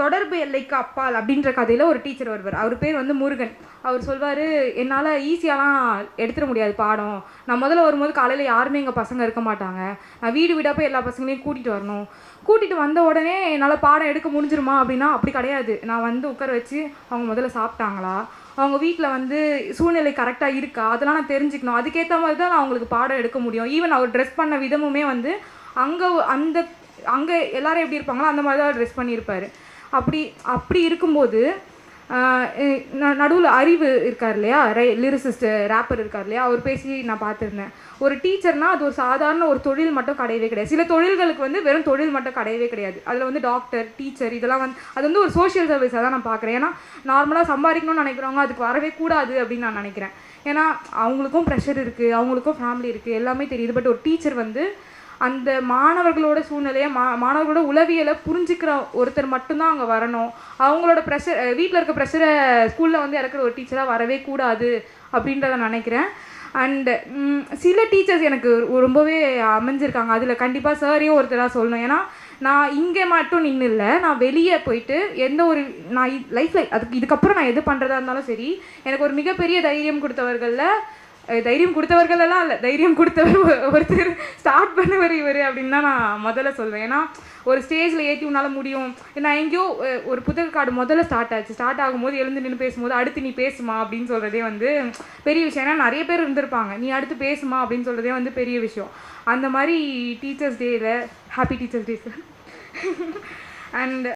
தொடர்பு எல்லைக்கு அப்பால் அப்படின்ற கதையில் ஒரு டீச்சர் வருவார். அவர் பேர் வந்து முருகன். அவர் சொல்வார் என்னால் ஈஸியாலாம் எடுத்துட முடியாது பாடம். நான் முதல்ல வரும்போது காலையில் யாருமே எங்கள் பசங்க இருக்க மாட்டாங்க. நான் வீடு வீடாக போய் எல்லா பசங்களையும் கூட்டிகிட்டு வரணும். கூட்டிகிட்டு வந்த உடனே என்னால் பாடம் எடுக்க முடிஞ்சிருமா அப்படின்னா அப்படி கிடையாது. நான் வந்து உட்கார வச்சு அவங்க முதல்ல சாப்பிட்டாங்களா? அவங்க வீட்டில் வந்து சூழ்நிலை கரெக்டாக இருக்கா? அதெல்லாம் நான் தெரிஞ்சுக்கணும். அதுக்கேற்ற மாதிரி தான் நான் அவங்களுக்கு பாடம் எடுக்க முடியும். ஈவன் அவர் ட்ரெஸ் பண்ண விதமுமே வந்து அங்கே அந்த அங்கே எல்லாரும் எப்படி இருப்பாங்களோ அந்த மாதிரி தான் ட்ரெஸ் பண்ணியிருப்பார். அப்படி அப்படி இருக்கும்போது நடுவில் அறிவு இருக்கார் இல்லையா? ரை லிரிசிஸ்ட் ரேப்பர் இருக்கார் இல்லையா? அவர் பேசி நான் பார்த்துருந்தேன். ஒரு டீச்சர்னால் அது ஒரு சாதாரண ஒரு தொழில் மட்டும் கிடையவே கிடையாது. சில தொழில்களுக்கு வந்து வெறும் தொழில் மட்டும் கிடையவே கிடையாது. அதில் வந்து டாக்டர் டீச்சர் இதெல்லாம் வந்து அது வந்து ஒரு சோஷியல் சர்வீஸாக தான் நான் பார்க்குறேன். ஏன்னா நார்மலாக சம்பாதிக்கணும்னு நினைக்கிறவங்க அதுக்கு வரவே கூடாது அப்படின்னு நான் நினைக்கிறேன். ஏன்னா அவங்களுக்கும் ப்ரெஷர் இருக்குது அவங்களுக்கும் ஃபேமிலி இருக்குது எல்லாமே தெரியுது. பட் ஒரு டீச்சர் வந்து அந்த மாணவர்களோட சூழ்நிலையை மா மாணவர்களோட உளவியலை புரிஞ்சுக்கிற ஒருத்தர் மட்டும்தான் அங்கே வரணும். அவங்களோட ப்ரெஷர் வீட்டில் இருக்க ப்ரெஷரை ஸ்கூலில் வந்து இறக்குற ஒரு டீச்சராக வரவே கூடாது அப்படின்றத நினைக்கிறேன். அண்டு சில டீச்சர்ஸ் எனக்கு ரொம்பவே அமைஞ்சிருக்காங்க. அதில் கண்டிப்பாக சாரையும் ஒருத்தராக சொல்லணும். ஏன்னா நான் இங்கே மட்டும் நின்று இல்லை நான் வெளியே போயிட்டு எந்த ஒரு நான் லைஃப்பில் அதுக்கு இதுக்கப்புறம் நான் எது பண்ணுறதா இருந்தாலும் சரி எனக்கு ஒரு மிகப்பெரிய தைரியம் கொடுத்தவர்களில் தைரியம் கொடுத்தவர்கள் எல்லாம் இல்லை. தைரியம் கொடுத்தவர் ஒருத்தர் ஸ்டார்ட் பண்ணவர் இவர் அப்படின்னு தான் நான் முதல்ல சொல்வேன். ஏன்னா ஒரு ஸ்டேஜில் ஏற்றி உன்னால் முடியும். நான் எங்கேயோ ஒரு புத்தக கார்டு முதல்ல ஸ்டார்ட் ஆச்சு. ஸ்டார்ட் ஆகும்போது எழுந்து நின்று பேசும்போது அடுத்து நீ பேசுமா அப்படின்னு சொல்கிறதே வந்து பெரிய விஷயம். ஏன்னா நிறைய பேர் இருந்திருப்பாங்க. நீ அடுத்து பேசுமா அப்படின்னு சொல்கிறதே வந்து பெரிய விஷயம். அந்த மாதிரி டீச்சர்ஸ் டேயில் happy teachers day sir and